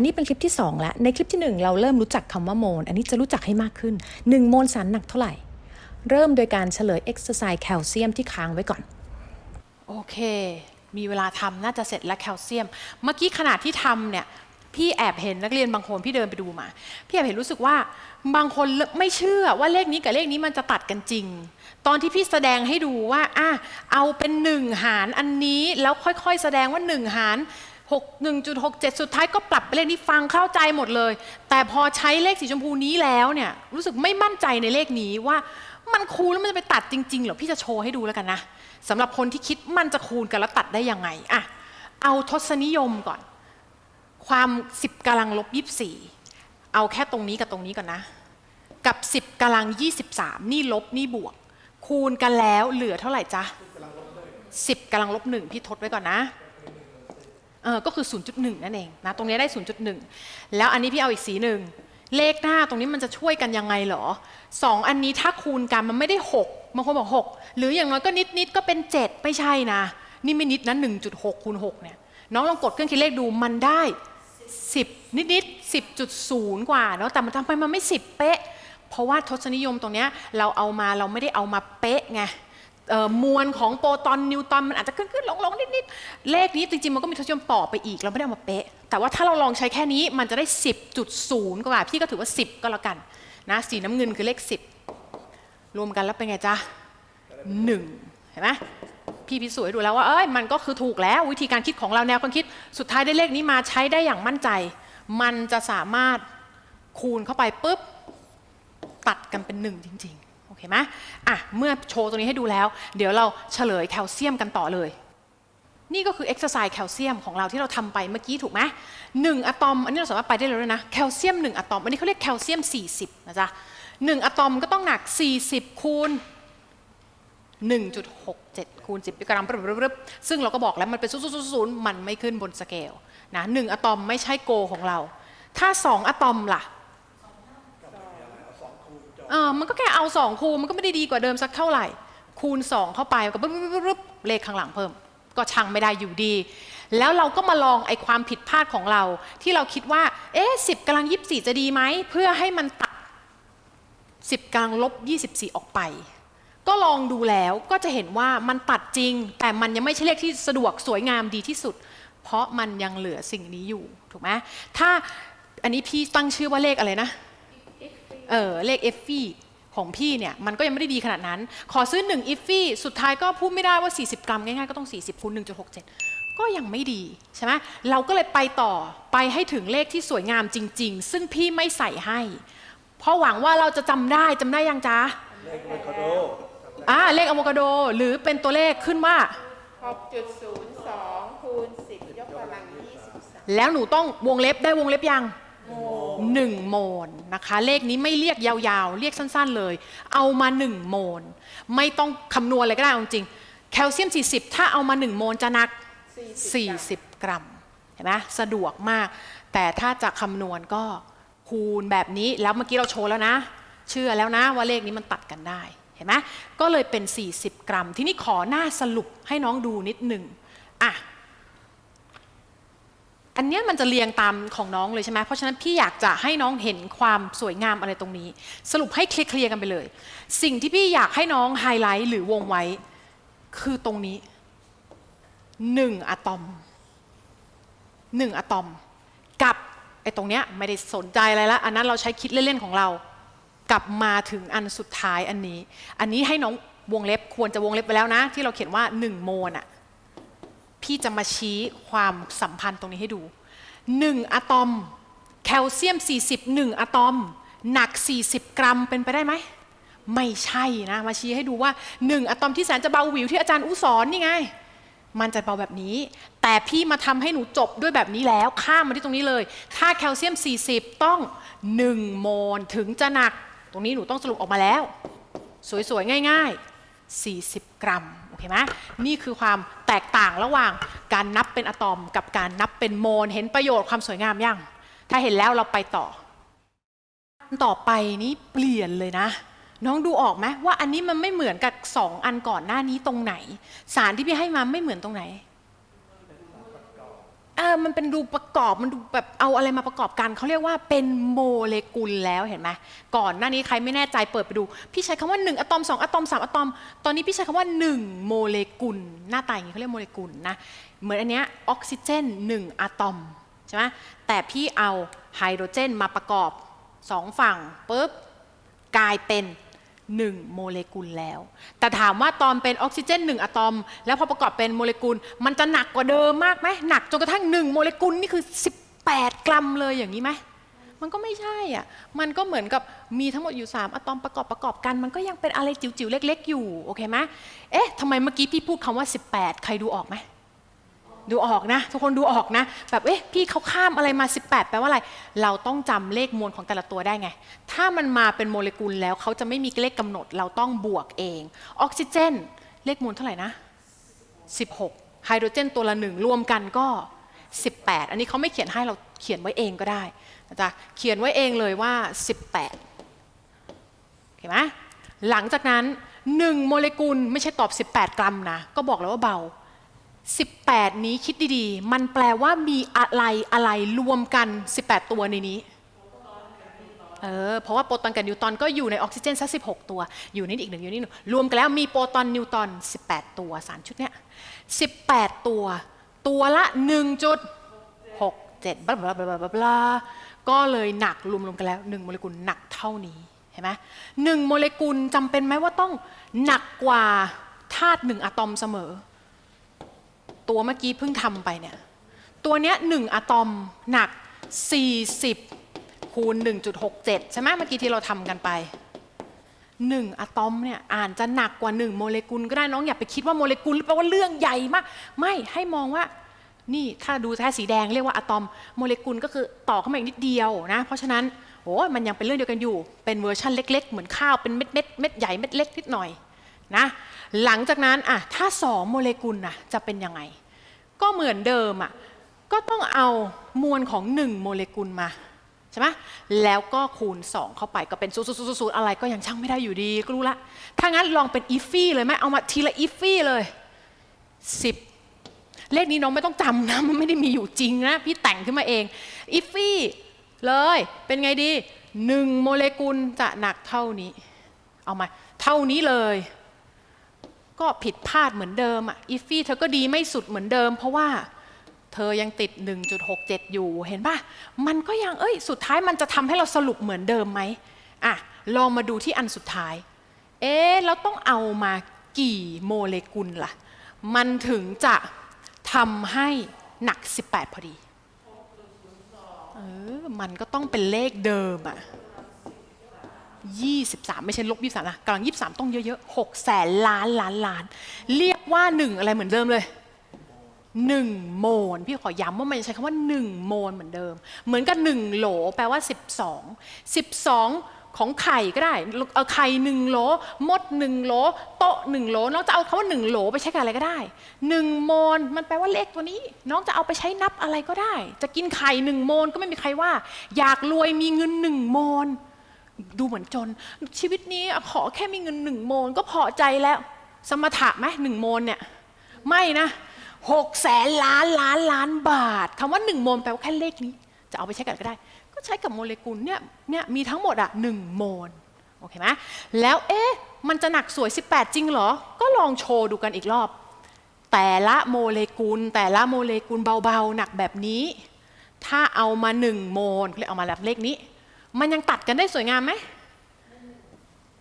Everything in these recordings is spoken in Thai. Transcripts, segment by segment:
ันนี้เป็นคลิปที่2แล้วในคลิปที่ 1 เราเริ่มรู้จักคำว่าโมล อันนี้จะรู้จักให้มากขึ้น 1 โมลสารหนักเท่าไหร่ เริ่มโดยการเฉลยเอ็กซ์ไซส์แคลเซียมที่ค้างไว้ก่อน โอเค มีเวลาทำน่าจะเสร็จแล้วแคลเซียม เมื่อกี้ขณะที่ทำเนี่ยพี่แอบเห็นนักเรียนบางคนพี่เดินไปดูมา พี่แอบเห็นรู้สึกว่าบางคนไม่เชื่อว่าเลขนี้กับเลขนี้มันจะตัดกันจริง ตอนที่พี่แสดงให้ดูว่าอะเอาเป็นหนึ่งหารอันนี้แล้วค่อยๆ แสดงว่าหนึ่งหาร 6 1.67 สุดท้ายก็ปรับไปเลขนี้ฟังเข้าใจหมดเลย แต่พอใช้เลขสีชมพูนี้แล้วเนี่ยรู้สึกไม่มั่นใจในเลขนี้ว่ามันคูณแล้วมันจะไปตัดจริงๆหรอพี่จะโชว์ให้ดูแล้วกันนะสำหรับคนที่คิดมันจะคูณกันแล้วตัดได้ยังไงอะเอาทศนิยมก่อน ความ 10กำลังลบ24 เอาแค่ตรงนี้กับตรงนี้ก่อนนะ กับ 10กำลัง 23 นี่ลบนี่บวก คูณกันแล้วเหลือเท่าไหร่จ๊ะ10กำลังลบ1พี่ทดไว้ก่อนนะ เออก็คือ 0.1 นั่นเองนะตรงนี้ได้ 0.1 แล้วอันนี้พี่เอาอีกสีหนึ่งเลขหน้าตรงนี้มันจะช่วยกันยังไงเหรอสองอันนี้ถ้าคูณกันมันไม่ได้ 6บางคนบอก 6 หรืออย่างน้อยก็นิดนิดๆก็เป็น 7 ไม่ใช่นะ นี่ไม่นิดนะ1.6คูณ6เนี่ยน้องลองกดเครื่องคิดเลขดูมันได้ 10 นิดนิด10.0 กว่าเนาะแต่มันทำไมมันไม่ 10 เป๊ะ เพราะว่าทศนิยมตรงเนี้ยเราเอามาเราไม่ได้เอามาเป๊ะไง มวลของโปรตอนนิวตอนมันอาจจะขึ้นขึ้นลงลงนิดๆเลขนี้จริงๆ มันก็มีทศนิยมต่อไปอีกเราไม่ได้เอามาเป๊ะ แต่ว่าถ้าเราลองใช้แค่นี้มันจะได้ 10.0 กว่าพี่ก็ถือว่า 10 ก็แล้วกันนะสีน้ำเงินคือเลข 10 รวมกันแล้วเป็นไงจ๊ะหนึ่งเห็นไหมพี่พิสูจน์ดูแล้วว่าเอ้ยมันก็คือถูกแล้ววิธีการคิดของเราแนวความคิดสุดท้ายได้เลขนี้มาใช้ได้อย่างมั่นใจ มันจะสามารถคูณเข้าไปปุ๊บตัดกันเป็นหนึ่งจริงๆ เคไหมอะเมื่อโชว์ตรงนี้ให้ดูแล้ว เดี๋ยวเราเฉลยแคลเซียมกันต่อเลย นี่ก็คือเอ็กซ์ไซส์แคลเซียมของเราที่เราทำไปเมื่อกี้ถูกไหมหนึ่งอะตอม อันนี้เราสามารถไปได้เลยด้วนะแคลเซียมหนึ่งอะตอม อันนี้เขาเรียกแคลเซียม 40 นะจ๊ะหนึ่งอะตอมก็ต้องหนัก 40 คูณ1.67 คูณ 10 กรัมรึบๆซึ่งเราก็บอกแล้วมันเป็นศูนย์ๆๆมันไม่ขึ้นบนสเกลนะหนึ่งอะตอมไม่ใช่โกของเรา ถ้าสองอะตอมล่ะ เออมันก็แค่เอาสองคูณมันก็ไม่ได้ดีกว่าเดิมสักเท่าไหร่ คูณสองเข้าไปก็ปึ๊บปึ๊บเลขข้างหลังเพิ่ม ก็ชังไม่ได้อยู่ดี แล้วเราก็มาลองไอ้ความผิดพลาดของเรา ที่เราคิดว่า เอ๊ะสิบกำลังยี่สี่จะดีไหม เพื่อให้มันตัดสิบกำลังลบยี่สิบสี่ออกไป ก็ลองดูแล้วก็จะเห็นว่ามันตัดจริง แต่มันยังไม่ใช่เลขที่สะดวกสวยงามดีที่สุด เพราะมันยังเหลือสิ่งนี้อยู่ถูกไหมถ้าอันนี้พี่ตั้งชื่อว่าเลขอะไรนะ เออเลขเอฟฟี่ของพี่เนี่ยมันก็ยังไม่ได้ดีขนาดนั้น ขอซื้อ1อิฟฟี่สุดท้ายก็พูดไม่ได้ว่า 40 กรัมง่ายๆก็ต้อง 40คูณ1.67 ก็ยังไม่ดีใช่ไหมเราก็เลยไปต่อไปให้ถึงเลขที่สวยงามจริง ๆ ซึ่งพี่ไม่ใส่ให้ เพราะหวังว่าเราจะจำได้จำได้ยังจ๊ะเลขอะโวคาโดอ่าเลขอะโวคาโดหรือเป็นตัวเลขขึ้นว่า 6.02คูณ10ยกกำลัง23แล้วหนูต้องวงเล็บได้วงเล็บยัง หนึ่งโมลนะคะ เลขนี้ไม่เรียกยาวๆ เรียกสั้นๆเลย เอามาหนึ่งโมล ไม่ต้องคำนวณอะไรก็ได้จริงแคลเซียม 40 ถ้าเอามาหนึ่งโมลจะหนัก 40 กรัมเห็นไหมสะดวกมาก แต่ถ้าจะคำนวณก็คูณแบบนี้แล้วเมื่อกี้เราโชว์แล้วนะ เชื่อแล้วนะว่าเลขนี้มันตัดกันได้เห็นไหมก็เลยเป็น 40 กรัม ทีนี้ขอหน้าสรุปให้น้องดูนิดหนึ่งอะ อันเนี้ยมันจะเรียงตามของน้องเลยใช่ไหมเพราะฉะนั้นพี่อยากจะให้น้องเห็นความสวยงามอะไรตรงนี้ สรุปให้เคลียร์กันไปเลย สิ่งที่พี่อยากให้น้องไฮไลท์หรือวงไว้ คือตรงนี้หนึ่งอะตอมหนึ่งอะตอม กับไอ้ตรงเนี้ยไม่ได้สนใจอะไรละอันนั้นเราใช้คิดเล่นๆของเรา กลับมาถึงอันสุดท้ายอันนี้ อันนี้ให้น้องวงเล็บควรจะวงเล็บไปแล้วนะ ที่เราเขียนว่า 1 โมลอะ พี่จะมาชี้ความสัมพันธ์ตรงนี้ให้ดู 1 อะตอม แคลเซียม 40 1อะตอม หนัก 40 กรัมเป็นไปได้ไหม ไม่ใช่นะ มาชี้ให้ดูว่า 1 อะตอมที่แสนจะเบาหวิวที่อาจารย์อุสอนนี่ไง มันจะเบาแบบนี้ แต่พี่มาทำให้หนูจบด้วยแบบนี้แล้ว ข้ามมาที่ตรงนี้เลยถ้าแคลเซียม 40 ต้อง 1 โมลถึงจะหนัก ตรงนี้หนูต้องสรุปออกมาแล้ว สวยๆ ง่าย ๆ 40 กรัม เห็นไหมนี่คือความแตกต่างระหว่างการนับเป็นอะตอมกับการนับเป็นโมล เห็นประโยชน์ความสวยงามยัง ถ้าเห็นแล้วเราไปต่อ ต่อไปนี้เปลี่ยนเลยนะ น้องดูออกไหมว่าอันนี้มันไม่เหมือนกับสองอันก่อนหน้านี้ตรงไหน สารที่พี่ให้มาไม่เหมือนตรงไหน เออมันเป็นดูประกอบมันดูแบบเอาอะไรมาประกอบกันเขาเรียกว่าเป็นโมเลกุลแล้วเห็นไหมก่อนหน้านี้ใครไม่แน่ใจเปิดไปดู พี่ใช้คำว่า 1 อะตอม 2 อะตอม 3 อะตอม ตอนนี้พี่ใช้คำว่า 1 โมเลกุล หน้าตาอย่างนี้เขาเรียกโมเลกุลนะเหมือนอันเนี้ยออกซิเจน 1 อะตอมใช่ไหมแต่พี่เอาไฮโดรเจนมาประกอบสองฝั่งปุ๊บกลายเป็น 1 โมเลกุลแล้ว แต่ถามว่าตอนเป็นออกซิเจน 1 อะตอม แล้วพอประกอบเป็นโมเลกุล มันจะหนักกว่าเดิมมากไหมหนักจนกระทั่ง 1 โมเลกุลนี่คือ 18 กรัมเลยอย่างนี้ไหมมันก็ไม่ใช่อะ มันก็เหมือนกับมีทั้งหมดอยู่ 3 อะตอมประกอบประกอบกัน มันก็ยังเป็นอะไรจิ๋วๆเล็ก ๆ อยู่ โอเคไหมเอ๊ะทำไมเมื่อกี้พี่พูดคำว่า 18 ใครดูออกไหม ดูออกนะ ทุกคนดูออกนะ แบบเอ๊ะพี่เขาข้ามอะไรมา 18 แปลว่าอะไร เราต้องจำเลขมวลของแต่ละตัวได้ไง ถ้ามันมาเป็นโมเลกุลแล้วเขาจะไม่มีเลขกำหนด เราต้องบวกเอง ออกซิเจน เลขมวลเท่าไหร่นะ 16 ไฮโดรเจนตัวละหนึ่งรวมกันก็ 18 อันนี้เขาไม่เขียนให้เราเขียนไว้เองก็ได้นะจ๊ะเขียนไว้เองเลยว่า 18เห็นไหมหลังจากนั้น 1 โมเลกุลไม่ใช่ตอบ 18 กรัมนะก็บอกแล้วว่าเบา 18 นี้คิดดีๆ มันแปลว่ามีอะไรอะไรรวมกัน 18 ตัวในนี้ เออ เพราะว่าโปรตอนกับนิวตรอนก็อยู่ในออกซิเจนสัก16 ตัว อยู่นี่อีกหนึ่งอยู่นี่หนึ่งรวมกันแล้วมีโปรตอนนิวตรอน 18 ตัวสารชุดเนี้ย18 ตัว ตัวละ 1.67บลาบลาบลาบลาบลาก็เลยหนักรวมๆกันแล้ว 1 โมเลกุลหนักเท่านี้เห็นไหมหนึ่งโมเลกุลจำเป็นไหมว่าต้องหนักกว่าธาตุหนึ่งอะตอมเสมอ ตัวเมื่อกี้เพิ่งทำไปเนี่ย ตัวเนี้ยหนึ่งอะตอมหนัก 40 คูณ 1.67 ใช่ไหมเมื่อกี้ที่เราทำกันไป 1 อะตอมเนี่ยอ่านจะหนักกว่า 1 โมเลกุลก็ได้น้องอย่าไปคิดว่าโมเลกุลแปลว่าเรื่องใหญ่มาก ไม่ให้มองว่านี่ถ้าดูแท้สีแดงเรียกว่าอะตอมโมเลกุลก็คือต่อเข้ามาอีกนิดเดียวนะ เพราะฉะนั้นโอ้ยมันยังเป็นเรื่องเดียวกันอยู่ เป็นเวอร์ชันเล็ก ๆ เหมือนข้าวเป็นเม็ดเม็ดเม็ดใหญ่เม็ดเล็กนิดหน่อยนะหลังจากนั้นอะถ้า 2 โมเลกุลน่ะจะเป็นยังไง ก็เหมือนเดิมอะก็ต้องเอามวลของ 1 โมเลกุลมาใช่ไหมแล้วก็คูณ 2 เข้าไปก็เป็นศูนย์ศูนย์ศูนย์อะไรก็ยังช่างไม่ได้อยู่ดีก็รู้ละ ถ้างั้นลองเป็นอีฟี่เลยไหมเอามาทีละอีฟี่เลย 10 เลขนี้น้องไม่ต้องจำนะ มันไม่ได้มีอยู่จริงนะ พี่แต่งขึ้นมาเองอีฟี่เลยเป็นไงดี 1 โมเลกุลจะหนักเท่านี้ เอามาเท่านี้เลย ก็ผิดพลาดเหมือนเดิมอะอีฟี่เธอก็ดีไม่สุดเหมือนเดิม เพราะว่าเธอยังติด 1.67 อยู่เห็นป่ะ มันก็ยังเอ้ยสุดท้ายมันจะทำให้เราสรุปเหมือนเดิมไหมอะลองมาดูที่อันสุดท้าย เอ๊เราต้องเอามากี่โมเลกุลล่ะ มันถึงจะทำให้หนัก 18 พอดี เออ มันก็ต้องเป็นเลขเดิมอะ 23 ไม่ใช่ลบ 23 นะกำลัง 23 ต้องเยอะๆ6แสนล้านล้านล้าน เรียกว่า 1 อะไรเหมือนเดิมเลย 1 โมลพี่ขอย้ำว่ามันใช้คำว่า 1 โมลเหมือนเดิม เหมือนกับ 1 โหลแปลว่า 12 12ของไข่ก็ได้เอาไข่หนึ่งโหลมดหนึ่งโหลโต๊ะหนึ่งโหลน้องจะเอาคำว่าหนึ่งโหลไปใช้กับอะไรก็ได้หนึ่งโมลมันแปลว่าเลขตัวนี้ น้องจะเอาไปใช้นับอะไรก็ได้ จะกินไข่หนึ่งโมลก็ไม่มีใครว่า อยากรวยมีเงินหนึ่งโมล ดูเหมือนจน ชีวิตนี้ขอแค่มีเงินหนึ่งโมลก็พอใจแล้ว สมถะไหมหนึ่งโมลเนี่ย ไม่นะหกแสนล้านล้านล้านบาทคำว่าหนึ่งโมลแปลว่าแค่เลขนี้ จะเอาไปใช้กันก็ได้ ก็ใช้กับโมเลกุลเนี่ยเนี่ยมีทั้งหมดอะหนึ่งโมลโอเคไหมแล้วเอ๊ะมันจะหนักสวย 18 จริงเหรอ ก็ลองโชว์ดูกันอีกรอบ แต่ละโมเลกุล แต่ละโมเลกุลเบาๆ หนักแบบนี้ ถ้าเอามาหนึ่งโมลเรียกเอามาแบบเลขนี้ มันยังตัดกันได้สวยงามไหม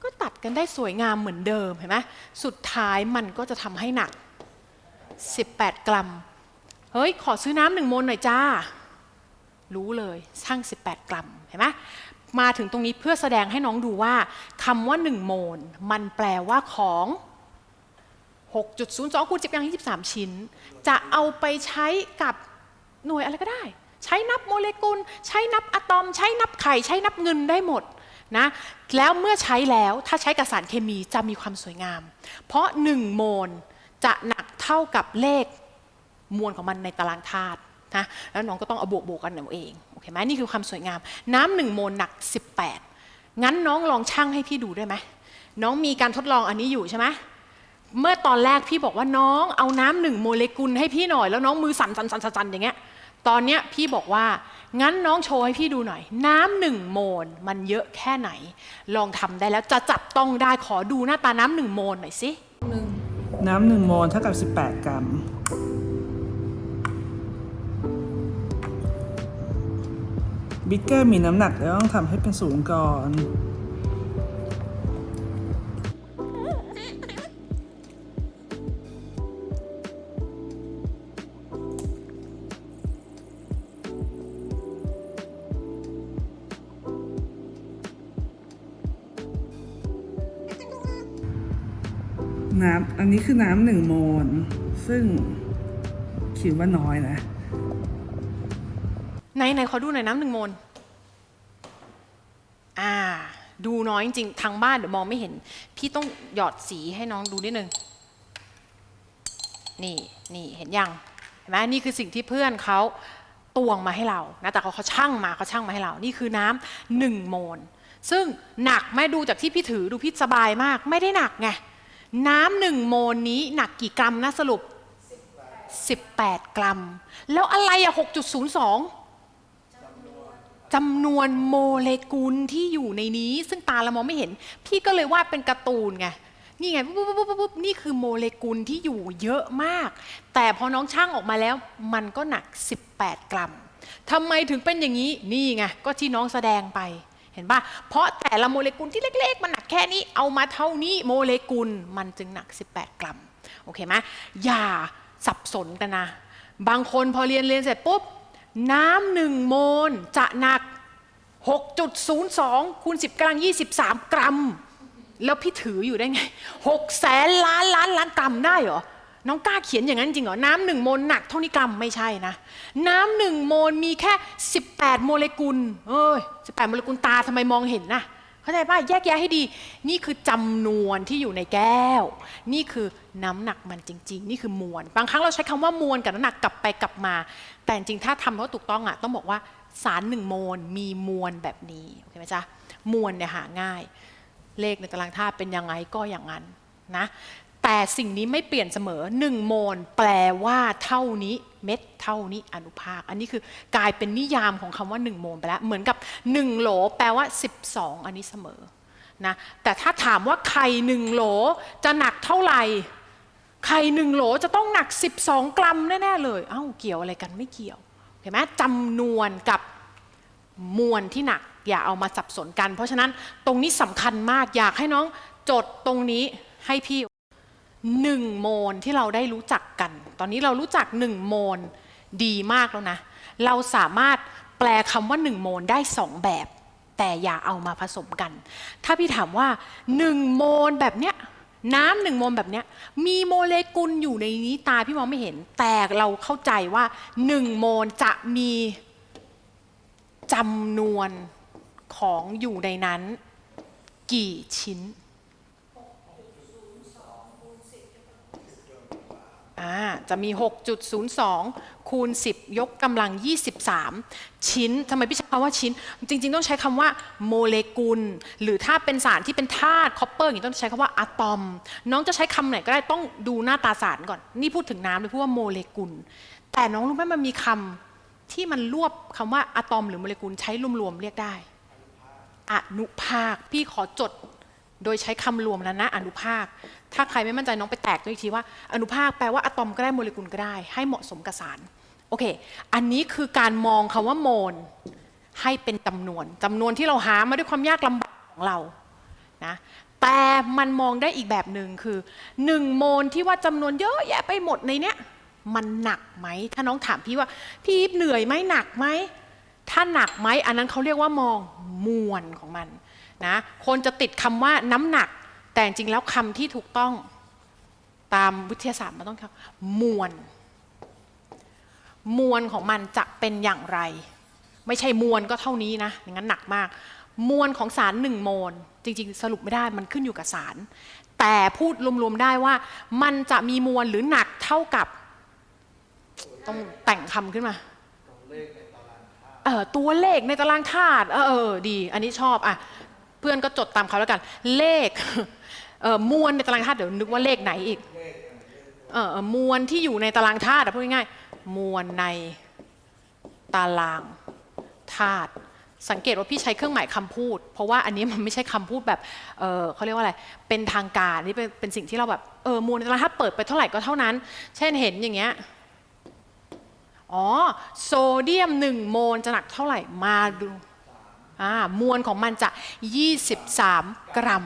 ก็ตัดกันได้สวยงามเหมือนเดิมเห็นไหมสุดท้ายมันก็จะทำให้หนัก 18 กรัม เฮ้ย ขอซื้อน้ำหนึ่งโมลหน่อยจ้า รู้เลยช่าง 18 กรัมเห็นไหมมาถึงตรงนี้เพื่อแสดงให้น้องดูว่าคำว่า 1 โมล มันแปลว่าของ 6.02คูณ10อย่าง23 ชิ้น จะเอาไปใช้กับหน่วยอะไรก็ได้ ใช้นับโมเลกุล ใช้นับอะตอม ใช้นับไข่ ใช้นับเงินได้หมดนะแล้วเมื่อใช้แล้วถ้าใช้กับสารเคมีจะมีความสวยงาม เพราะ 1 โมลจะหนักเท่ากับเลขมวลของมันในตารางธาตุนะแล้วน้องก็ต้องเอาบวกบวกกันเอาเองโอเคไหมนี่คือความสวยงาม น้ำหนึ่งโมลหนัก 18 งั้นน้องลองชั่งให้พี่ดูได้ไหมน้องมีการทดลองอันนี้อยู่ใช่ไหมเมื่อตอนแรกพี่บอกว่าน้องเอาน้ำหนึ่งโมเลกุลให้พี่หน่อยแล้วน้องมือสั่นสั่นสั่นสั่นอย่างเงี้ย ตอนเนี้ยพี่บอกว่า งั้นน้องโชว์ให้พี่ดูหน่อย น้ำหนึ่งโมลมันเยอะแค่ไหน ลองทำได้แล้วจะจับต้องได้ขอดูหน้าตาน้ำหนึ่งโมลหน่อยสิน้ำหนึ่งโมลเท่ากับ 18 กรัม บิ๊กเกอร์มีน้ำหนักแล้วต้องทำให้เป็นศูนย์ก่อน น้ำอันนี้คือน้ำหนึ่งโมลซึ่งคิดว่าน้อยนะ ไหนไหนขอดูหน่อยน้ำหนึ่งโมลอ่า ดูน้อยจริงๆทางบ้านเดี๋ยวมองไม่เห็น พี่ต้องหยอดสีให้น้องดูนิดนึง นี่นี่เห็นยังเห็นไหมนี่คือสิ่งที่เพื่อนเขาตวงมาให้เรานะแต่เขาเขาช่างมาเขาช่างมาให้เรา นี่คือน้ำหนึ่งโมลซึ่งหนักไหม่ดูจากที่พี่ถือดูพี่สบายมาก ไม่ได้หนักไง น้ำหนึ่งโมลนี้หนักกี่กรัมนะสรุป 18 กรัม แล้วอะไรอะ6.02จำนวนโมเลกุลที่อยู่ในนี้ ซึ่งตาเรามองไม่เห็น พี่ก็เลยวาดเป็นการ์ตูนไงนี่ไงปุ๊บปุ๊บปุ๊บปุ๊บนี่คือโมเลกุลที่อยู่เยอะมาก แต่พอน้องช่างออกมาแล้ว มันก็หนัก 18 กรัมทำไมถึงเป็นอย่างนี้นี่ไงก็ที่น้องแสดงไป ห็นป่ะ เพราะแต่ละโมเลกุลที่เล็ก ๆ มันหนักแค่นี้ เอามาเท่านี้โมเลกุลมันจึงหนัก 18 กรัม โอเคไหมอย่าสับสนกันนะ บางคนพอเรียนเรียนเสร็จปุ๊บ น้ำหนึ่งโมลจะหนัก 6.02คูณ10กำลัง23 กรัม แล้วพี่ถืออยู่ได้ไง 6 แสนล้านล้านล้านกรัมได้เหรอ น้องกล้าเขียนอย่างนั้นจริงเหรอ น้ำหนึ่งโมลหนักเท่านี้กรัมไม่ใช่นะ น้ำหนึ่งโมลมีแค่ 18 โมเลกุล เอ้ย18 โมเลกุลตาทำไมมองเห็นนะเข้าใจป่ะแยกแยะให้ดี นี่คือจำนวนที่อยู่ในแก้ว นี่คือน้ำหนักมันจริง ๆ นี่คือมวล บางครั้งเราใช้คำว่ามวลกับน้ำหนักกลับไปกลับมา แต่จริงถ้าทำเพราะถูกต้องอะต้องบอกว่าสารหนึ่งโมลมีมวลแบบนี้โอเคไหมจ๊ะมวลเนี่ยหาง่าย เลขในตารางธาตุเป็นยังไงก็อย่างนั้นนะ แต่สิ่งนี้ไม่เปลี่ยนเสมอ 1 โมลแปลว่าเท่านี้เม็ดเท่านี้อนุภาค อันนี้คือกลายเป็นนิยามของคำว่า 1 โมลไปแล้วเหมือนกับ 1 โหล แปลว่า 12 อันนี้เสมอนะแต่ถ้าถามว่าไข่หนึ่งโหลจะหนักเท่าไหร่ไข่หนึ่งโหลจะต้องหนัก 12 กรัมแน่ๆเลยเอ้าเกี่ยวอะไรกันไม่เกี่ยวเห็นไหมจำนวนกับมวลที่หนัก อย่าเอามาสับสนกัน เพราะฉะนั้นตรงนี้สำคัญมากอยากให้น้องจดตรงนี้ให้พี่ หนึ่งโมลที่เราได้รู้จักกัน ตอนนี้เรารู้จักหนึ่งโมลดีมากแล้วนะ เราสามารถแปลคำว่าหนึ่งโมลได้สองแบบ แต่อย่าเอามาผสมกัน ถ้าพี่ถามว่าหนึ่งโมลแบบเนี้ยน้ำหนึ่งโมลแบบเนี้ยมีโมเลกุลอยู่ในนี้ตาพี่มองไม่เห็น แต่เราเข้าใจว่าหนึ่งโมลจะมีจำนวนของอยู่ในนั้น กี่ชิ้นอ่า จะมี 6.02 คูณ 10 ยกกำลัง 23 ชิ้นทำไมพี่ใช้คำว่าชิ้น จริง ๆ ต้องใช้คำว่าโมเลกุล หรือถ้าเป็นสารที่เป็นธาตุคอปเปอร์อย่างนี้ต้องใช้คำว่าอะตอม น้องจะใช้คำไหนก็ได้ต้องดูหน้าตาสารก่อน นี่พูดถึงน้ำเลยพูดว่าโมเลกุล แต่น้องรู้ไหมมันมีคำที่มันรวบคำว่าอะตอมหรือโมเลกุลใช้รวมๆเรียกได้อนุภาคพี่ขอจด โดยใช้คำรวมแล้วนะอนุภาค ถ้าใครไม่มั่นใจน้องไปแตกด้วยอีกทีว่า อนุภาคแปลว่าอะตอมก็ได้โมเลกุลก็ได้ ให้เหมาะสมกับสาร โอเค อันนี้คือการมองคำว่าโมลให้เป็นจำนวนจำนวนที่เราหามาด้วยความยากลำบากของเรา นะ แต่มันมองได้อีกแบบหนึ่งคือหนึ่งโมลที่ว่าจำนวนเยอะแยะไปหมดในเนี้ย มันหนักไหม ถ้าน้องถามพี่ว่า พี่เหนื่อยไหมหนักไหม ถ้าหนักไหม อันนั้นเขาเรียกว่ามองมวลของมัน นะคนจะติดคำว่าน้ำหนัก แต่จริงแล้วคำที่ถูกต้องตามวิทยาศาสตร์มันต้องคำมวล มวลของมันจะเป็นอย่างไร ไม่ใช่มวลก็เท่านี้นะอย่างนั้นหนักมาก มวลของสารหนึ่งโมล จริง ๆ สรุปไม่ได้มันขึ้นอยู่กับสาร แต่พูดรวมๆได้ว่า มันจะมีมวลหรือหนักเท่ากับต้องแต่งคำขึ้นมาเออตัวเลขในตารางธาตุเออดี อันนี้ชอบอะ เพื่อนก็จดตามเขาแล้วกัน เลขเมวลในตารางธาตุเดี๋ยวนึกว่าเลขไหนอีกเออมวลที่อยู่ในตารางธาตุพูดง่ายๆมวลในตารางธาตุสังเกตว่าพี่ใช้เครื่องหมายคำพูด เพราะว่าอันนี้มันไม่ใช่คำพูดแบบเเขาเรียกว่าอะไรเป็นทางการนี่เป็นเป็นสิ่งที่เราแบบเออมวลในตารางธาตุเปิดไปเท่าไหร่ก็เท่านั้น เช่นเห็นอย่างเงี้ยอ๋อโซเดียม1โมลจะหนักเท่าไหร่มาดู มวลของมันจะ 23 กรัม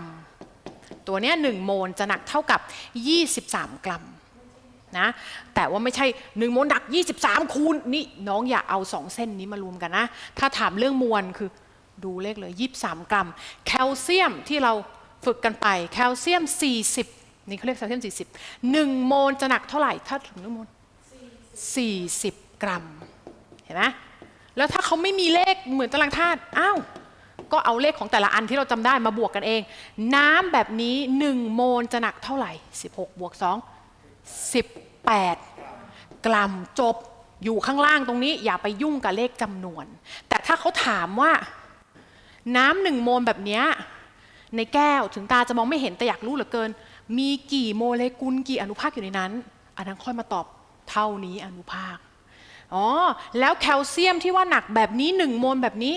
ตัวนี้1โมลจะหนักเท่ากับ 23 กรัมนะแต่ว่าไม่ใช่1โมลหนัก 23 คูณนี่น้องอย่าเอา 2 เส้นนี้มารวมกันนะ ถ้าถามเรื่องมวลคือดูเลขเลย 23 กรัม แคลเซียมที่เราฝึกกันไป แคลเซียม 40 นี่เขาเรียกแคลเซียม 40 1 โมลจะหนักเท่าไหร่ ถ้าถึง1โมล40 กรัม เห็นไหม แล้วถ้าเขาไม่มีเลขเหมือนตารางธาตุอ้าวก็เอาเลขของแต่ละอันที่เราจำได้มาบวกกันเอง น้ำแบบนี้ 1 โมลจะหนักเท่าไหร่ 16 บวก 2 18 กรัมจบอยู่ข้างล่างตรงนี้ อย่าไปยุ่งกับเลขจำนวน แต่ถ้าเขาถามว่า น้ำหนึ่งโมลแบบนี้ในแก้วถึงตาจะมองไม่เห็นแต่อยากรู้เหลือเกิน มีกี่โมเลกุลกี่อนุภาคอยู่ในนั้น อันนั้นค่อยมาตอบเท่านี้อนุภาค อ๋อ แล้วแคลเซียมที่ว่าหนักแบบนี้หนึ่งโมลแบบนี้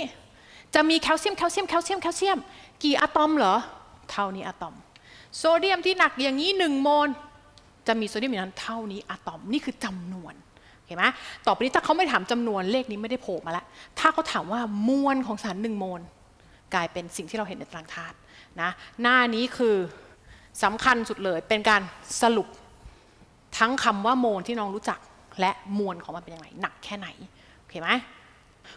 จะมีแคลเซียมแคลเซียมแคลเซียมแคลเซียม กี่อะตอมเหรอ เท่านี้อะตอม โซเดียมที่หนักอย่างนี้หนึ่งโมลจะมีโซเดียมอยู่นั้นเท่านี้อะตอมนี่คือจำนวนเห็นไหมต่อไปนี้ถ้าเขาไม่ถามจำนวนเลขนี้ไม่ได้โผล่มาล้วถ้าเขาถามว่ามวลของสารหนึ่งโมลกลายเป็นสิ่งที่เราเห็นในตารางธาตุนะหน้านี้คือสำคัญสุดเลยเป็นการสรุปทั้งคำว่าโมลที่น้องรู้จัก และมวลของมันเป็นยังไงหนักแค่ไหนโอเคไหม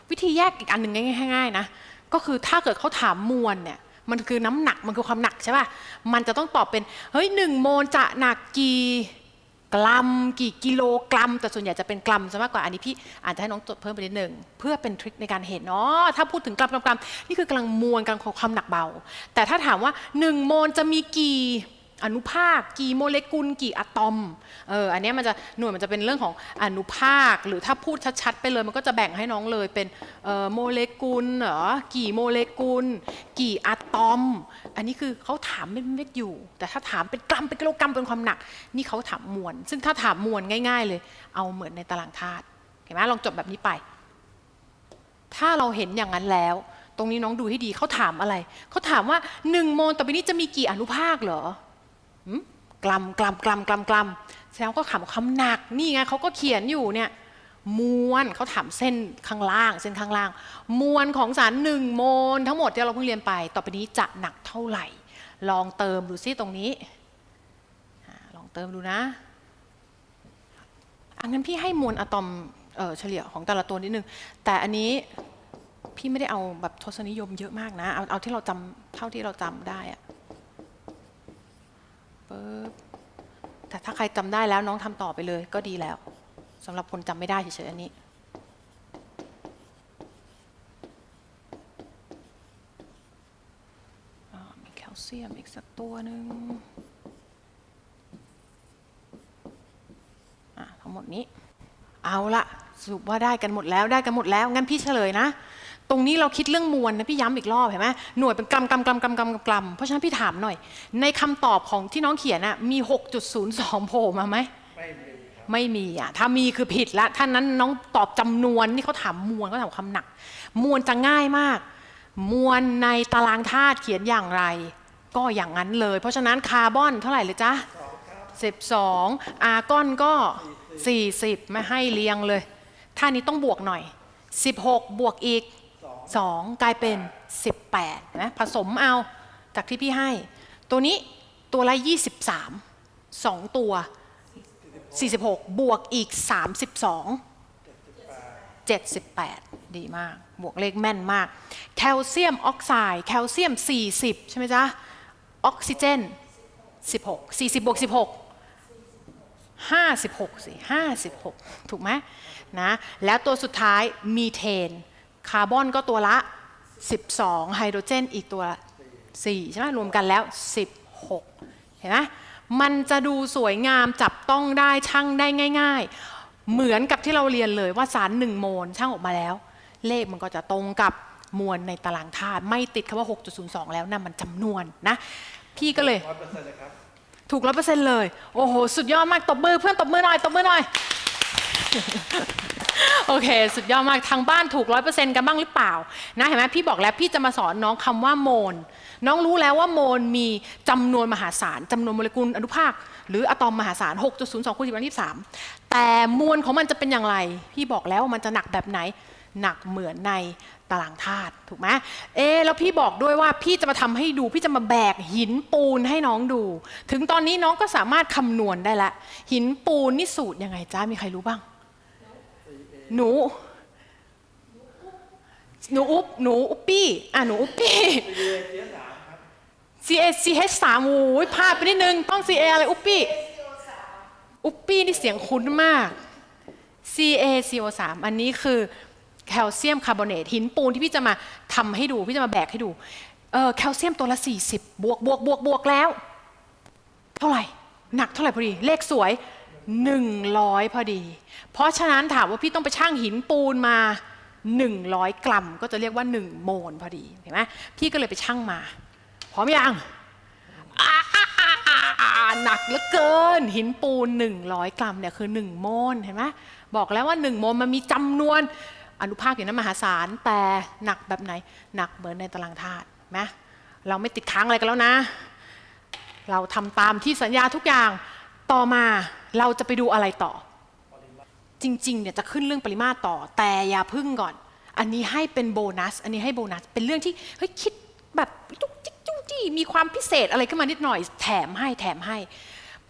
วิธีแยกอีกอันหนึ่งง่ายๆนะก็คือถ้าเกิดเขาถามมวลเนี่ยมันคือน้ำหนักมันคือความหนักใช่ป่ะมันจะต้องตอบเป็นเฮ้ยหนึ่งโมลจะหนักกี่กรัม กี่กิโลกรัม แต่ส่วนใหญ่จะเป็นกรัมซะมากกว่าอันนี้พี่อาจจะให้น้องจดเพิ่มไปนิดหนึ่งเพื่อเป็นทริคในการเห็นเนาะถ้าพูดถึงกรัมกรัมกรัมนี่คือกำลังมวลกำลังความหนักเบา แต่ถ้าถามว่าหนึ่งโมลจะมีกี่ อนุภาคกี่โมเลกุลกี่อะตอมเอออันนี้มันจะหน่วยมันจะเป็นเรื่องของอนุภาค หรือถ้าพูดชัดๆไปเลยมันก็จะแบ่งให้น้องเลยเป็นโมเลกุลเหรอกี่โมเลกุล กี่อะตอม อันนี้คือเขาถามเม็ดอยู่ แต่ถ้าถามเป็นกรัมเป็นกิโลกรัมเป็นความหนัก นี่เขาถามมวล ซึ่งถ้าถามมวลง่าย ๆ เลย เอาเหมือนในตารางธาตุเห็นไหมลองจดแบบนี้ไป ถ้าเราเห็นอย่างนั้นแล้วตรงนี้น้องดูให้ดีเขาถามอะไร เขาถามว่า1โมลต่อไปนี้จะมีกี่อนุภาคเหรอ กรัมกรัมกรัมกรัมกรัมแสดงว่าก็ถามคำหนักนี่ไงเขาก็เขียนอยู่เนี่ยมวลเขาถามเส้นข้างล่าง เส้นข้างล่าง มวลของสารหนึ่งโมลทั้งหมดที่เราเพิ่งเรียนไป ต่อไปนี้จะหนักเท่าไหร่ ลองเติมดูซิตรงนี้ลองเติมดูนะอังั้นพี่ให้มวลอะตอมเเฉลี่ยของแต่ละตัวนิดนึง แต่อันนี้พี่ไม่ได้เอาแบบทศนิยมเยอะมากนะ เอาเอาที่เราจำเท่าที่เราจำได้อะ ปึ๊บแต่ถ้าใครจำได้แล้วน้องทำต่อไปเลยก็ดีแล้วสำหรับคนจำไม่ได้เฉยๆอันนี้มีแคลเซียมอีกสักตัวหนึ่งทั้งหมดนี้ เอาละสรุปว่าได้กันหมดแล้วได้กันหมดแล้ว งั้นพี่เฉลยนะ ตรงนี้เราคิดเรื่องมวลนะพี่ย้ำอีกรอบเห็นไหมหน่วยเป็นกรัมกรัมกรัมกรัมกรัมกรัมเพราะฉะนั้นพี่ถามหน่อย ในคำตอบของที่น้องเขียนน่ะมี 6.02โผล่มาไหมไม่มีอะถ้ามีคือผิดละท่านนั้นน้องตอบจำนวนนี่เขาถามมวลเขาถามคำหนัก มวลจะง่ายมาก มวลในตารางธาตุเขียนอย่างไร ก็อย่างนั้นเลย เพราะฉะนั้นคาร์บอนเท่าไหร่เลยจ๊ะ12 อาร์กอนก็ 40 ไม่ให้เรียงเลย ท่านี้ต้องบวกหน่อย 16 บวกอีก 2 กลายเป็น 18นะผสมเอาจากที่พี่ให้ ตัวนี้ตัวละ 23 2 ตัว 46 บวกอีก 32 78 ดีมาก บวกเลขแม่นมาก แคลเซียมออกไซด์แคลเซียม 40 ใช่ไหมจ๊ะ ออกซิเจน 16 40 บวก 16 56สิ56 ถูกไหมนะ แล้วตัวสุดท้ายมีเทน คาร์บอนก็ตัวละ 12 ไฮโดรเจนอีกตัวละ4ใช่ไหมรวมกันแล้ว 16 เห็นไหมมันจะดูสวยงามจับต้องได้ช่างได้ง่าย ๆ เหมือนกับที่เราเรียนเลยว่าสารหนึ่งโมลช่างออกมาแล้ว เลขมันก็จะตรงกับมวลในตารางธาตุไม่ติดคำว่า 6.02 แล้วนะมันจำนวนนะ พี่ก็เลยถูกร้อยเปอร์เซ็นต์เลย โอ้โห สุดยอดมาก ตบมือเพื่อนตบมือหน่อย ตบมือหน่อย โอเค สุดยอดมากทางบ้านถูกร้อยเปอร์เซ็นต์กันบ้างหรือเปล่านะเห็นไหมพี่บอกแล้วพี่จะมาสอนน้องคำว่าโมลน้องรู้แล้วว่าโมลมีจำนวนมหาศาลจำนวนโมเลกุลอนุภาค หรืออะตอมมหาศาล 6.02คูณ10 23 แต่มวลของมันจะเป็นอย่างไร พี่บอกแล้วมันจะหนักแบบไหนหนักเหมือนในตารางธาตุถูกไหมเอ๊แล้วพี่บอกด้วยว่าพี่จะมาทำให้ดู พี่จะมาแบกหินปูนให้น้องดู ถึงตอนนี้น้องก็สามารถคำนวณได้ละ หินปูนนี่สูตรยังไงจ้ามีใครรู้บ้าง หนู หนูอุ๊บหนูอุ๊บปี้ อะ หนูอุ๊บปี้ C A C H สามโอ้ยพลาดไปนิดนึง ต้อง C A อะไร อุ๊บปี้ อุ๊บปี้นี่เสียงคุ้นมาก C A C O 3อันนี้คือแคลเซียมคาร์บอเนตหินปูนที่พี่จะมาทำให้ดู พี่จะมาแบกให้ดู เออแคลเซียมตัวละ 40 บวกบวกบวกบวกแล้ว เท่าไหร่ หนักเท่าไหร่พอดี เลขสวย 100 พอดี เพราะฉะนั้นถามว่าพี่ต้องไปช่างหินปูนมา 100 กรัม ก็จะเรียกว่า 1 โมลพอดีเห็นไหมพี่ก็เลยไปช่างมา พร้อมยังหนักเหลือเกินหินปูน 100 กรัมเนี่ยคือ 1 โมลเห็นไหมบอกแล้วว่า 1 โมลมันมีจำนวนอนุภาคอยู่นั้นมหาศาลแต่หนักแบบไหนหนักเหมือนในตารางธาตุนไหมเราไม่ติดค้างอะไรกันแล้วนะ เราทำตามที่สัญญาทุกอย่างต่อมา เราจะไปดูอะไรต่อ จริงๆเนี่ยจะขึ้นเรื่องปริมาตรต่อ แต่อย่าพึ่งก่อน อันนี้ให้เป็นโบนัส อันนี้ให้โบนัส เป็นเรื่องที่เฮ้ยคิดแบบจุ๊กจิ๊กจุ๊กจี้มีความพิเศษอะไรขึ้นมานิดหน่อย แถมให้แถมให้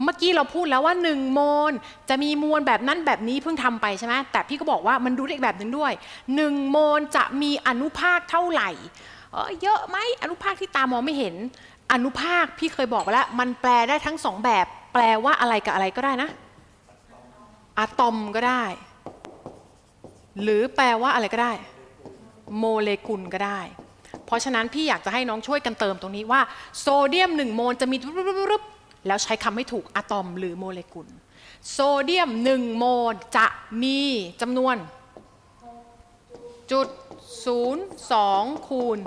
เมื่อกี้เราพูดแล้วว่า1โมลจะมีมวลแบบนั้นแบบนี้เพิ่งทำไปใช่ไหมแต่พี่ก็บอกว่ามันดูได้อีกแบบหนึ่งด้วย1โมลจะมีอนุภาคเท่าไหร่เออเยอะไหมอนุภาคที่ตามองไม่เห็นอนุภาคพี่เคยบอกไปแล้ว มันแปลได้ทั้งสองแบบ แปลว่าอะไรกับอะไรก็ได้นะ อะตอมก็ได้ หรือแปลว่าอะไรก็ได้ โมเลกุลก็ได้ เพราะฉะนั้นพี่อยากจะให้น้องช่วยกันเติมตรงนี้ว่าโซเดียม1โมลจะมีรึบแล้วใช้คำให้ถูกอะตอมหรือโมเลกุล โซเดียม 1 โมลจะมีจำนวนจุด02 คูณ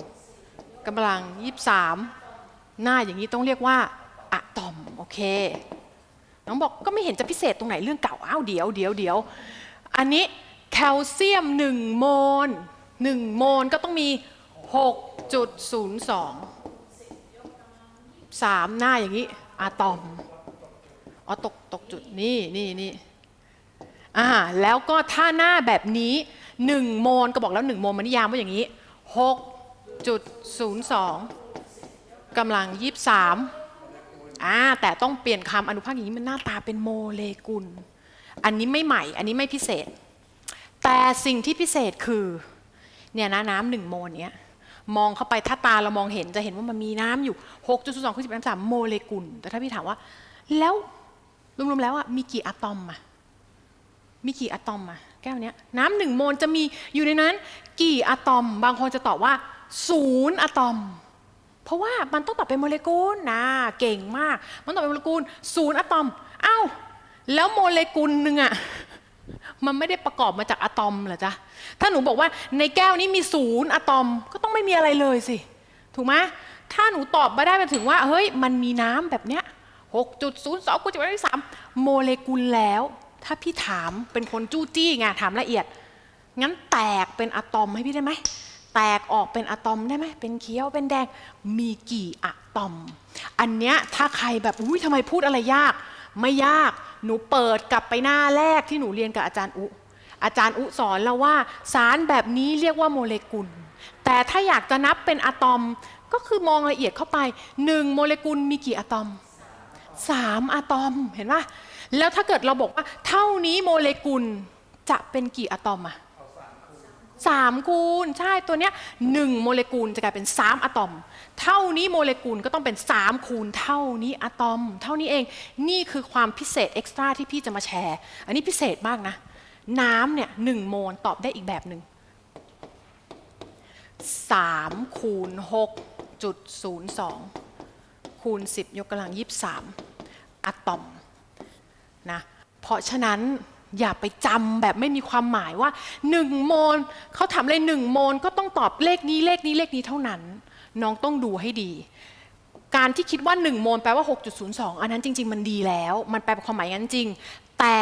กำลัง 23 หน้าอย่างนี้ต้องเรียกว่าอะต โอเค น้องบอกก็ไม่เห็นจะพิเศษตรงไหนเรื่องเก่าอ้าวเดี๋ยวเดี๋ยวเดี๋ยวอันนี้แคลเซียม1โมล1โมลก็ต้องมี 6.02 3 หน้าอย่างนี้อะตอมอ๋อตกตกจุดนี่นี่นี่อ่าแล้วก็ถ้าหน้าแบบนี้ 1 โมลก็บอกแล้ว 1 โมลมันนิยามว่าอย่างนี้ 6.02กำลัง 23 อ่าแต่ต้องเปลี่ยนคำอนุภาคอย่างนี้มันหน้าตาเป็นโมเลกุล อันนี้ไม่ใหม่ อันนี้ไม่พิเศษ แต่สิ่งที่พิเศษคือเนี่ยนะน้ำหนึ่งโมลเนี้ยมองเข้าไปถ้าตาเรามองเห็นจะเห็นว่ามันมีน้ำอยู่6.02คูณ10น้ำสามโมเลกุล แต่ถ้าพี่ถามว่า แล้วรวมๆแล้วอะมีกี่อะตอมอะมีกี่อะตอมอะแก้วเนี้ยน้ำหนึ่งโมลจะมีอยู่ในนั้น กี่อะตอม บางคนจะตอบว่าศูนย์อะตอม เพราะว่ามันต้องตอบเป็นโมเลกุลนะเก่งมาก มันตอบเป็นโมเลกุลศูนย์อะตอมเอ้าแล้วโมเลกุลหนึ่งอะมันไม่ได้ประกอบมาจากอะตอมเหรอจ๊ะถ้าหนูบอกว่าในแก้วนี้มีศูนย์อะตอมก็ต้องไม่มีอะไรเลยสิ ถูกไหมถ้าหนูตอบมาได้มาถึงว่า เฮ้ย มันมีน้ำแบบเนี้ยหกจุดศูนย์สองคูณจุดสามโมเลกุลแล้ว ถ้าพี่ถามเป็นคนจู้จี้ไงถามละเอียด งั้นแตกเป็นอะตอมให้พี่ได้ไหม แตกออกเป็นอะตอมได้ไหมเป็นเขียวเป็นแดงมีกี่อะตอม อันเนี้ยถ้าใครแบบอุ้ยทำไมพูดอะไรยาก ไม่ยากหนูเปิดกลับไปหน้าแรกที่หนูเรียนกับอาจารย์อุ อาจารย์อุสอนเราว่า สารแบบนี้เรียกว่าโมเลกุล แต่ถ้าอยากจะนับเป็นอะตอมก็คือมองละเอียดเข้าไปหนึ่งโมเลกุลมีกี่อะตอมสามอะตอมเห็นปะแล้วถ้าเกิดเราบอกว่า เท่านี้โมเลกุลจะเป็นกี่อะตอมอะ สามคูณ ใช่ตัวเนี้ยหนึ่งโมเลกุลจะกลายเป็นสามอะตอม เท่านี้โมเลกุลก็ต้องเป็นสามคูณเท่านี้อะตอม เท่านี้เองนี่คือความพิเศษเอ็กซ์ตร้าที่พี่จะมาแชร์ อันนี้พิเศษมากนะ น้ำเนี่ยหนึ่งโมลตอบได้อีกแบบหนึ่งสามคูณหกจุดศูนย์สองคูณ 10 ยกกำลัง 23 อะตอมนะเพราะฉะนั้น อย่าไปจำแบบไม่มีความหมายว่า1โมลเขาถามเลย1โมลก็ต้องตอบเลขนี้เลขนี้เลขนี้เท่านั้น น้องต้องดูให้ดี การที่คิดว่า 1 โมลแปลว่า 6.02 อันนั้นจริง ๆ มันดีแล้ว มันแปลความหมายงั้นจริง แต่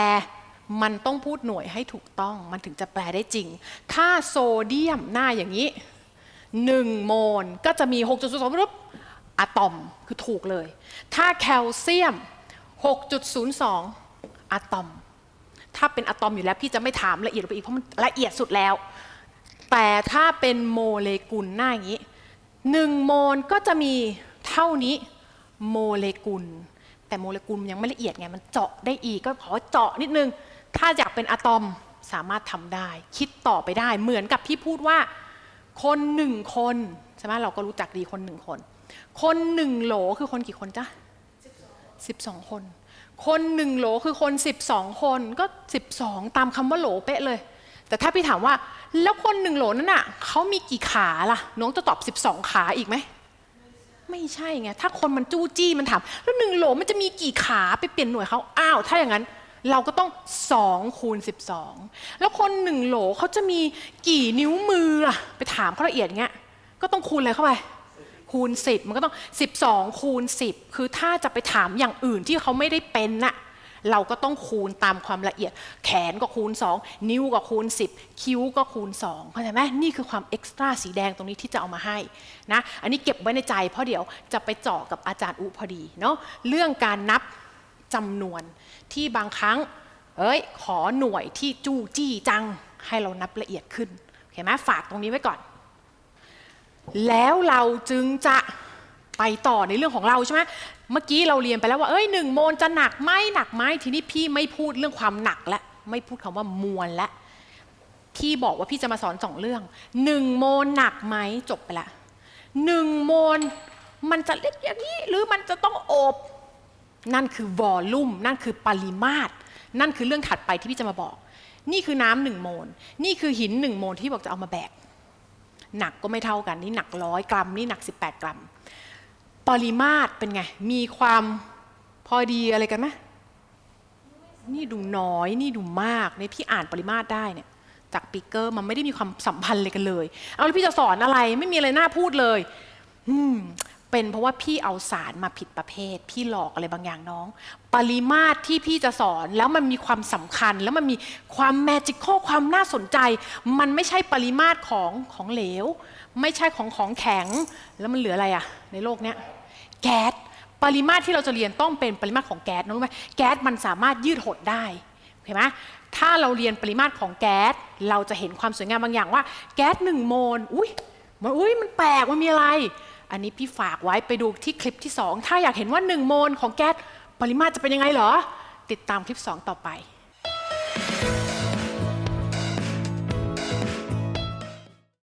มันต้องพูดหน่วยให้ถูกต้อง มันถึงจะแปลได้จริง ถ้าโซเดียมหน้าอย่างนี้ 1 โมลก็จะมี 6.02ปุ๊บอะตอมคือถูกเลย ถ้าแคลเซียม 6.02อะตอม ถ้าเป็นอะตอมอยู่แล้วพี่จะไม่ถามละเอียดลงไปอีกเพราะมันละเอียดสุดแล้ว แต่ถ้าเป็นโมเลกุลหน้าอย่างนี้หนึ่งโมลก็จะมีเท่านี้โมเลกุล แต่โมเลกุลมันยังไม่ละเอียดไงมันเจาะได้อีกก็ขอเจาะนิดนึง ถ้าอยากเป็นอะตอมสามารถทำได้ คิดต่อไปได้เหมือนกับที่พูดว่า คนหนึ่งคนใช่ไหมเราก็รู้จักดีคนหนึ่งคน คนหนึ่งโหลคือคนกี่คนจ๊ะสิบสองคน คนหนึ่งโหลคือคนสิบสองคนก็สิบสองตามคำว่าโหลเป๊ะเลย แต่ถ้าพี่ถามว่า แล้วคนหนึ่งโหลนั้นน่ะเขามีกี่ขาล่ะ น้องจะตอบสิบสองขาอีกไหม ไม่ใช่ไง ถ้าคนมันจู้จี้มันถามแล้วหนึ่งโหลมันจะมีกี่ขาไปเปลี่ยนหน่วยเขาอ้าว ถ้าอย่างนั้นเราก็ต้อง2คูณ12 แล้วคนหนึ่งโหลเขาจะมีกี่นิ้วมืออะไปถามเขาละเอียดอย่างเงี้ย ก็ต้องคูณอะไรเข้าไป คูณ 10 มันก็ต้อง 12 คูณ 10 คือถ้าจะไปถามอย่างอื่นที่เขาไม่ได้เป็นน่ะเราก็ต้องคูณตามความละเอียด แขนก็คูณ 2 นิ้วก็คูณ 10 คิ้วก็คูณ2เข้าใจไหมนี่คือความเอ็กซ์ตร้าสีแดงตรงนี้ที่จะเอามาให้นะอันนี้เก็บไว้ในใจเพราะเดี๋ยวจะไปเจาะกับอาจารย์อุพอดีเนาะเรื่องการนับจำนวนที่บางครั้งเอ้ยขอหน่วยที่จู้จี้จัง ให้เรานับละเอียดขึ้นเห็นไหมฝากตรงนี้ไว้ก่อน แล้วเราจึงจะไปต่อในเรื่องของเราใช่ไหมเมื่อกี้เราเรียนไปแล้วว่าเอ้ยหนึ่งโมลจะหนักไหมหนักไหมทีนี้พี่ไม่พูดเรื่องความหนักและไม่พูดคำว่ามวลและพี่บอกว่าพี่จะมาสอนสองเรื่องหนึ่งโมลหนักไหมจบไปละหนึ่งโมลมันจะเล็กอย่างนี้ หรือมันจะต้องโอบ นั่นคือวอลลุ่ม นั่นคือปริมาตร นั่นคือเรื่องถัดไปที่พี่จะมาบอก นี่คือน้ำหนึ่งโมลนี่คือหินหนึ่งโมลที่บอกจะเอามาแบก หนักก็ไม่เท่ากันนี่หนักร้อยกรัมนี่หนัก 18 กรัม ปริมาตรเป็นไง มีความพอดีอะไรกันไหมนี่ดูน้อยนี่ดูมากในพี่อ่านปริมาตรได้เนี่ยจากปีเกอร์มันไม่ได้มีความสัมพันธ์เลยกันเลย เอาแล้วพี่จะสอนอะไรไม่มีอะไรน่าพูดเลยอืม เป็นเพราะว่าพี่เอาสารมาผิดประเภท พี่หลอกอะไรบางอย่างน้อง ปริมาตรที่พี่จะสอนแล้วมันมีความสำคัญ แล้วมันมีความแมจิคอลความน่าสนใจ มันไม่ใช่ปริมาตรของของเหลว ไม่ใช่ของของแข็ง แล้วมันเหลืออะไรอะในโลกเนี้ยแก๊สปริมาตรที่เราจะเรียนต้องเป็นปริมาตรของแก๊สนะรู้ไหมแก๊สมันสามารถยืดหดได้เห็นไหมถ้าเราเรียนปริมาตรของแก๊สเราจะเห็นความสวยงามบางอย่างว่า แก๊สหนึ่งโมลอุ้ยมันอุ้ยมันแปลกมันมีอะไร อันนี้พี่ฝากไว้ไปดูที่คลิปที่ 2 ถ้าอยากเห็นว่า 1 โมลของแก๊สปริมาตรจะเป็นยังไงเหรอ ติดตามคลิป 2 ต่อไป